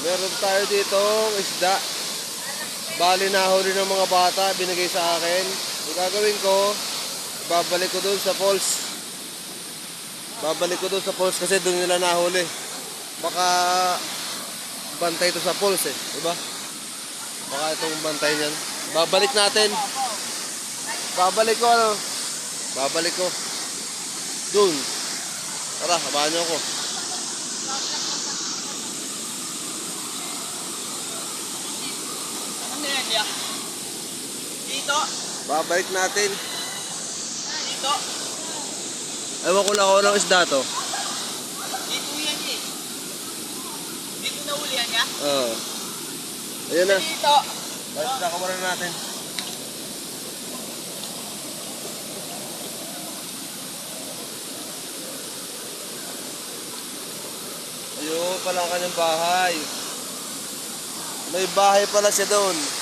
Meron tayo dito isda. Bali nahuli ng mga bata, binigay sa akin. Ang gagawin ko, babalik ko doon sa falls. Babalik ko doon sa falls kasi doon nila nahuli. Baka bantay ito sa falls eh, di ba? Baka itong bantay niyan. Babalik natin. Babalik ko ano? Babalik ko. Doon. Tara, habahan niyo ako. Ano yan, ya? Dito? Babalik natin. Dito? Ewan ko lang ako ng isda to. Dito yan eh. Dito na uli yan, ya? Oo. Ayan na. Dito. Balik na kamara natin. Ayun pala ang kanyang bahay. May bahay pala siya doon.